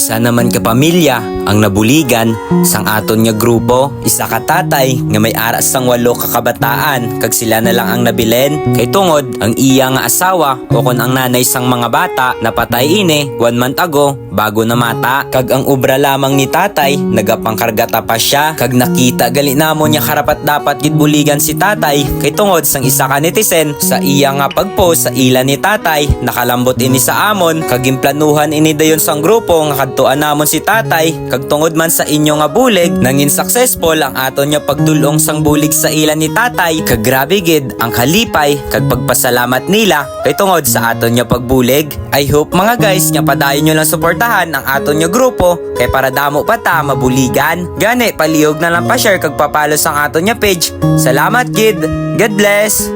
Isa naman ka pamilya ang nabuligan sang aton nga grupo. Isa ka tatay nga may aras sang walo ka kabataan kag sila na lang ang nabilen. Kay tungod ang iya nga asawa o kon ang nanay sang mga bata napatay ini one month ago bago na mata. Kag ang ubra lamang ni tatay nagapangkargata pa siya kag nakita gali namo niya karapat dapat gid buligan si tatay kay tungod sang isa ka netizen sa iya nga pagpost sa ila ni tatay nakalambot ini sa amon kag implanuhan ini dayon sang grupo nga kadtuan namon si tatay kag tungod man sa inyo nga bulig nangin successful ang aton nga pagdulong sang bulig sa ila ni tatay kag grabe gid ang kalipay kag pagpasalamat nila. Kay tungod sa aton nga pagbulig I hope mga guys nga padayon nyo lang suportahan ang aton nga grupo kay para damo pa ta mabuligan. Gani palihog na lang pa share kag papalo sang aton nga page. Salamat gid. God bless